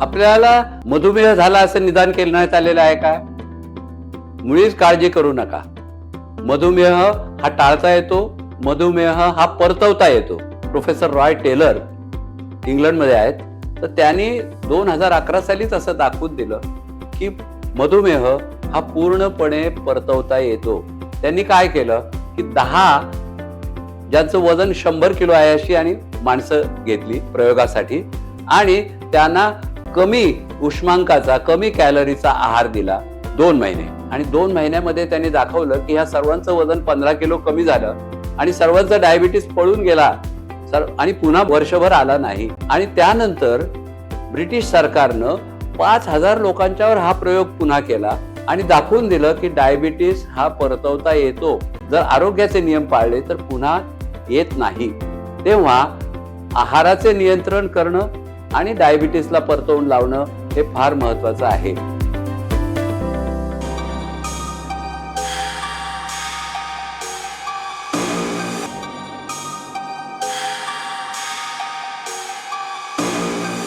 आपल्याला मधुमेह झाला असं निदान करण्यात आलेलं आहे का? मुळीच काळजी करू नका. मधुमेह हा टाळता येतो मधुमेह हा परतवता येतो. प्रोफेसर रॉय टेलर इंग्लंडमध्ये आहेत. तर त्यांनी दोन हजार अकरा सालीच असं दाखवून दिलं की मधुमेह हा पूर्णपणे परतवता येतो. त्यांनी काय केलं? की दहा ज्यांचं वजन शंभर किलो आहे अशी आणि माणसं घेतली प्रयोगासाठी आणि त्यांना कमी उष्मांकाचा कमी कॅलरीचा आहार दिला दोन महिने. आणि दोन महिन्यामध्ये त्यांनी दाखवलं की ह्या सर्वांचं वजन पंधरा किलो कमी झालं आणि सर्वांचा डायबिटीस पळून गेला. सर आणि पुन्हा वर्षभर आला नाही. आणि त्यानंतर ब्रिटिश सरकारनं पाच हजार लोकांच्यावर हा प्रयोग पुन्हा केला आणि दाखवून दिलं की डायबिटीस हा परतवता येतो. जर आरोग्याचे नियम पाळले तर पुन्हा येत नाही. तेव्हा आहाराचे नियंत्रण करणं आणि डायबिटीसला परतवून लावणं हे फार महत्वाचं आहे.